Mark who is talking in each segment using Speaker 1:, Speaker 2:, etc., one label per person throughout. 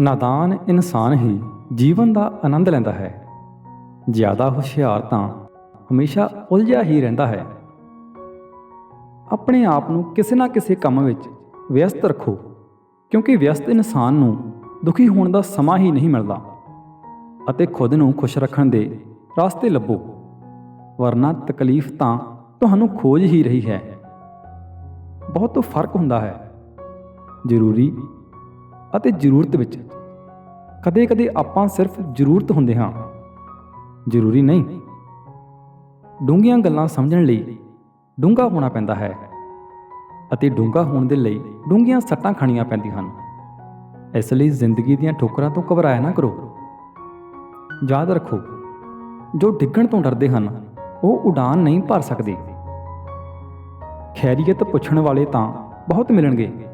Speaker 1: ਨਾਦਾਨ ਇਨਸਾਨ ਹੀ ਜੀਵਨ ਦਾ ਆਨੰਦ ਲੈਂਦਾ ਹੈ। ਜ਼ਿਆਦਾ ਹੁਸ਼ਿਆਰ ਤਾਂ ਹਮੇਸ਼ਾ ਉਲਝਿਆ ਹੀ ਰਹਿੰਦਾ ਹੈ। ਆਪਣੇ ਆਪ ਨੂੰ ਕਿਸੇ ਨਾ ਕਿਸੇ ਕੰਮ ਵਿੱਚ ਵਿਅਸਤ ਰੱਖੋ, ਕਿਉਂਕਿ ਵਿਅਸਤ ਇਨਸਾਨ ਨੂੰ ਦੁਖੀ ਹੋਣ ਦਾ ਸਮਾਂ ਹੀ ਨਹੀਂ ਮਿਲਦਾ ਅਤੇ ਖੁਦ ਨੂੰ ਖੁਸ਼ ਰੱਖਣ ਦੇ ਰਸਤੇ ਲੱਭੋ, ਵਰਨਾ ਤਕਲੀਫ ਤਾਂ ਤੁਹਾਨੂੰ ਖੋਜ ਹੀ ਰਹੀ ਹੈ। ਬਹੁਤ ਫ਼ਰਕ ਹੁੰਦਾ ਹੈ। ਜ਼ਰੂਰੀ ਅਤੇ ਜ਼ਰੂਰਤ ਵਿੱਚ। ਕਦੇ-ਕਦੇ ਆਪਾਂ ਸਿਰਫ ਜ਼ਰੂਰਤ ਹੁੰਦੇ ਹਾਂ। ਜ਼ਰੂਰੀ ਨਹੀਂ। ਡੂੰਘੀਆਂ ਗੱਲਾਂ ਸਮਝਣ ਲਈ ਡੂੰਘਾ ਹੋਣਾ ਪੈਂਦਾ ਹੈ ਅਤੇ ਡੂੰਘਾ ਹੋਣ ਦੇ ਲਈ ਡੂੰਘੀਆਂ ਸੱਟਾਂ ਖਾਣੀਆਂ ਪੈਂਦੀਆਂ ਹਨ। ਇਸ ਲਈ ਜ਼ਿੰਦਗੀ ਦੀਆਂ ਠੋਕਰਾਂ ਤੋਂ ਘਬਰਾਇਆ ਨਾ ਕਰੋ। ਯਾਦ ਰੱਖੋ, ਜੋ ਡਿੱਗਣ ਤੋਂ ਡਰਦੇ ਹਨ, ਉਹ ਉਡਾਨ ਨਹੀਂ ਭਰ ਸਕਦੇ। ਖੈਰੀਅਤ ਪੁੱਛਣ ਵਾਲੇ ਤਾਂ ਬਹੁਤ ਮਿਲਣਗੇ।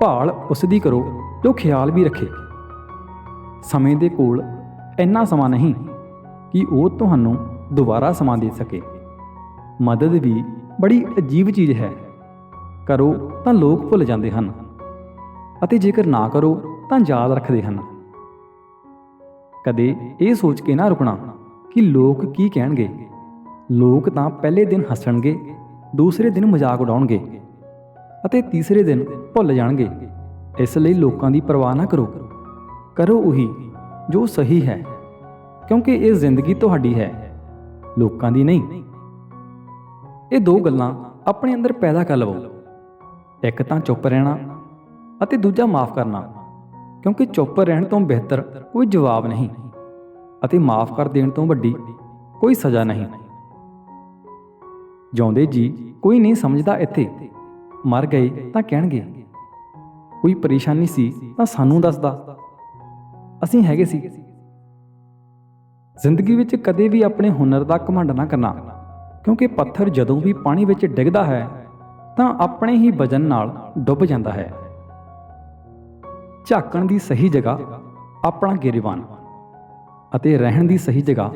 Speaker 1: ਭਾਲ ਉਸ ਦੀ ਕਰੋ ਜੋ ਖਿਆਲ ਵੀ ਰੱਖੇ। ਸਮੇਂ ਦੇ ਕੋਲ ਇੰਨਾ ਸਮਾਂ ਨਹੀਂ ਕਿ ਉਹ ਤੁਹਾਨੂੰ ਦੁਬਾਰਾ ਸਮਾਂ ਦੇ ਸਕੇ। ਮਦਦ ਵੀ ਬੜੀ ਅਜੀਬ ਚੀਜ਼ ਹੈ। ਕਰੋ ਤਾਂ ਲੋਕ ਭੁੱਲ ਜਾਂਦੇ ਹਨ ਅਤੇ ਜੇਕਰ ਨਾ ਕਰੋ ਤਾਂ ਯਾਦ ਰੱਖਦੇ ਹਨ। ਕਦੇ ਇਹ ਸੋਚ ਕੇ ਨਾ ਰੁਕਣਾ ਕਿ ਲੋਕ ਕੀ ਕਹਿਣਗੇ। ਲੋਕ ਤਾਂ ਪਹਿਲੇ ਦਿਨ ਹੱਸਣਗੇ, ਦੂਸਰੇ ਦਿਨ ਮਜ਼ਾਕ ਉਡਾਉਣਗੇ। ਅਤੇ ਤੀਸਰੇ ਦਿਨ ਭੁੱਲ ਜਾਣਗੇ। ਇਸ ਲਈ ਲੋਕਾਂ ਦੀ ਪਰਵਾਹ ਨਾ ਕਰੋ। ਕਰੋ ਉਹੀ ਜੋ ਸਹੀ ਹੈ, ਕਿਉਂਕਿ ਇਹ ਜ਼ਿੰਦਗੀ ਤੁਹਾਡੀ ਹੈ, ਲੋਕਾਂ ਦੀ ਨਹੀਂ। ਇਹ ਦੋ ਗੱਲਾਂ ਆਪਣੇ ਅੰਦਰ ਪੈਦਾ ਕਰ ਲਵੋ। ਇੱਕ ਤਾਂ ਚੁੱਪ ਰਹਿਣਾ ਅਤੇ ਦੂਜਾ ਮਾਫ ਕਰਨਾ, ਕਿਉਂਕਿ ਚੁੱਪ ਰਹਿਣ ਤੋਂ ਬਿਹਤਰ ਕੋਈ ਜਵਾਬ ਨਹੀਂ ਅਤੇ ਮਾਫ ਕਰ ਦੇਣ ਤੋਂ ਵੱਡੀ ਕੋਈ ਸਜ਼ਾ ਨਹੀਂ। ਜਿਉਂਦੇ ਜੀ ਕੋਈ ਨਹੀਂ ਸਮਝਦਾ ਇੱਥੇ। ਮਰ ਗਏ ਤਾਂ ਕਹਿਣਗੇ, ਕੋਈ ਪਰੇਸ਼ਾਨੀ ਸੀ ਤਾਂ ਸਾਨੂੰ ਦੱਸਦਾ। ਅਸੀਂ ਹੈਗੇ ਸੀ। ਜ਼ਿੰਦਗੀ ਵਿੱਚ ਕਦੇ ਵੀ ਆਪਣੇ ਹੁਨਰ ਦਾ ਘਮੰਡ ਨਾ ਕਰਨਾ, ਕਿਉਂਕਿ ਪੱਥਰ ਜਦੋਂ ਵੀ ਪਾਣੀ ਵਿੱਚ ਡਿੱਗਦਾ ਹੈ, ਤਾਂ ਆਪਣੇ ਹੀ ਵਜਨ ਨਾਲ ਡੁੱਬ ਜਾਂਦਾ ਹੈ। ਝਾਕਣ ਦੀ ਸਹੀ ਜਗ੍ਹਾ, ਆਪਣਾ ਗਿਰਵਾਨ ਅਤੇ ਰਹਿਣ ਦੀ ਸਹੀ ਜਗ੍ਹਾ,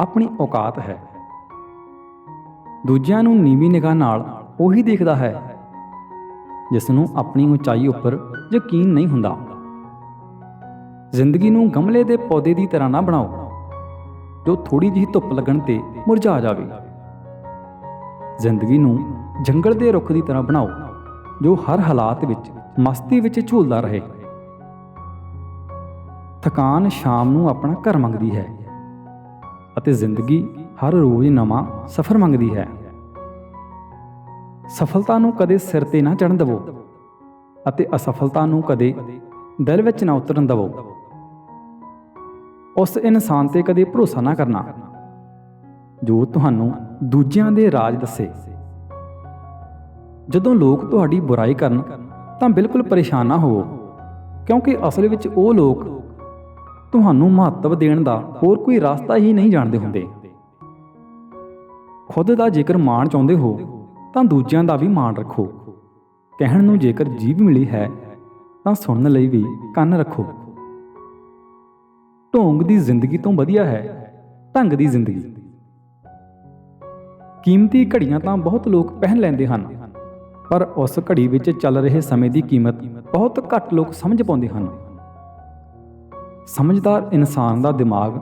Speaker 1: ਆਪਣੀ ਔਕਾਤ ਹੈ। ਦੂਜਿਆਂ ਨੂੰ ਨੀਵੀਂ ਨਿਗਾਹ ਨਾਲ ਉਹੀ ਦੇਖਦਾ ਹੈ ਜਿਸ ਨੂੰ ਆਪਣੀ ਉਚਾਈ ਉੱਪਰ ਯਕੀਨ ਨਹੀਂ ਹੁੰਦਾ। ਜ਼ਿੰਦਗੀ ਨੂੰ ਗਮਲੇ ਦੇ ਪੌਦੇ ਦੀ ਤਰ੍ਹਾਂ ਨਾ ਬਣਾਓ, ਜੋ ਥੋੜੀ ਜਿਹੀ ਧੁੱਪ ਲੱਗਣ ਤੇ ਮੁਰਝਾ ਜਾਵੇ। ਜ਼ਿੰਦਗੀ ਨੂੰ ਜੰਗਲ ਦੇ ਰੁੱਖ ਦੀ ਤਰ੍ਹਾਂ ਬਣਾਓ, ਜੋ ਹਰ ਹਾਲਾਤ ਵਿੱਚ ਮਸਤੀ ਵਿੱਚ ਝੂਲਦਾ ਰਹੇ। ਥਕਾਨ ਸ਼ਾਮ ਨੂੰ ਆਪਣਾ ਘਰ ਮੰਗਦੀ ਹੈ ਅਤੇ ਜ਼ਿੰਦਗੀ ਹਰ ਰੋਜ਼ ਨਵਾਂ ਸਫ਼ਰ ਮੰਗਦੀ ਹੈ। ਸਫਲਤਾ ਨੂੰ ਕਦੇ ਸਿਰ ਤੇ ਨਾ ਚੜਨ ਦਿਵੋ ਅਤੇ ਅਸਫਲਤਾ ਨੂੰ ਕਦੇ ਦਿਲ ਵਿੱਚ ਨਾ ਉਤਰਨ ਦਿਵੋ। ਉਸ ਇਨਸਾਨ ਤੇ ਕਦੇ ਭਰੋਸਾ ਨਾ ਕਰਨਾ, ਜੋ ਤੁਹਾਨੂੰ ਦੂਜਿਆਂ ਦੇ ਰਾਜ ਦੱਸੇ। ਜਦੋਂ ਲੋਕ ਤੁਹਾਡੀ ਬੁਰਾਈ ਕਰਨ, ਤਾਂ ਬਿਲਕੁਲ ਪਰੇਸ਼ਾਨ ਨਾ ਹੋਵੋ, ਕਿਉਂਕਿ ਅਸਲ ਵਿੱਚ ਉਹ ਲੋਕ ਤੁਹਾਨੂੰ ਮਹੱਤਵ ਦੇਣ ਦਾ ਹੋਰ ਕੋਈ ਰਸਤਾ ਹੀ ਨਹੀਂ ਜਾਣਦੇ ਹੁੰਦੇ। ਖੁਦ ਦਾ ਜ਼ਿਕਰ ਮਾਣ ਚਾਹੁੰਦੇ ਹੋ ਤਾਂ ਦੂਜਿਆਂ ਦਾ ਵੀ ਮਾਣ ਰੱਖੋ। ਕਹਿਣ ਨੂੰ ਜੇਕਰ ਜੀਭ ਮਿਲੀ ਹੈ, ਤਾਂ ਸੁਣਨ ਲਈ ਵੀ ਕੰਨ ਰੱਖੋ। ਢੋਂਗ ਦੀ ਜ਼ਿੰਦਗੀ ਤੋਂ ਵਧੀਆ ਹੈ, ਢੰਗ ਦੀ ਜ਼ਿੰਦਗੀ। ਕੀਮਤੀ ਘੜੀਆਂ ਤਾਂ ਬਹੁਤ ਲੋਕ ਪਹਿਨ ਲੈਂਦੇ ਹਨ, ਪਰ ਉਸ ਘੜੀ ਵਿੱਚ ਚੱਲ ਰਹੇ ਸਮੇਂ ਦੀ ਕੀਮਤ ਬਹੁਤ ਘੱਟ ਲੋਕ ਸਮਝ ਪਾਉਂਦੇ ਹਨ। ਸਮਝਦਾਰ ਇਨਸਾਨ ਦਾ ਦਿਮਾਗ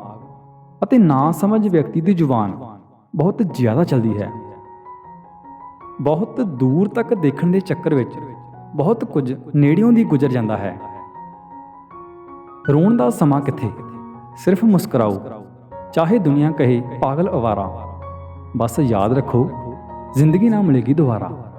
Speaker 1: ਅਤੇ ਨਾ ਸਮਝ ਵਿਅਕਤੀ ਦੀ ਜ਼ੁਬਾਨ ਬਹੁਤ ਜ਼ਿਆਦਾ ਚੱਲਦੀ ਹੈ। ਬਹੁਤ ਦੂਰ ਤੱਕ ਦੇਖਣ ਦੇ ਚੱਕਰ ਵਿੱਚ ਬਹੁਤ ਕੁਝ ਨੇੜਿਓਂ ਦੀ ਗੁਜ਼ਰ ਜਾਂਦਾ ਹੈ। ਰੋਣ ਦਾ ਸਮਾਂ ਕਿੱਥੇ? ਸਿਰਫ ਮੁਸਕਰਾਓ। ਚਾਹੇ ਦੁਨੀਆ ਕਹੇ, ਪਾਗਲ ਅਵਾਰਾ। ਬਸ ਯਾਦ ਰੱਖੋ, ਜ਼ਿੰਦਗੀ ਨਾ ਮਿਲੇਗੀ ਦੁਬਾਰਾ।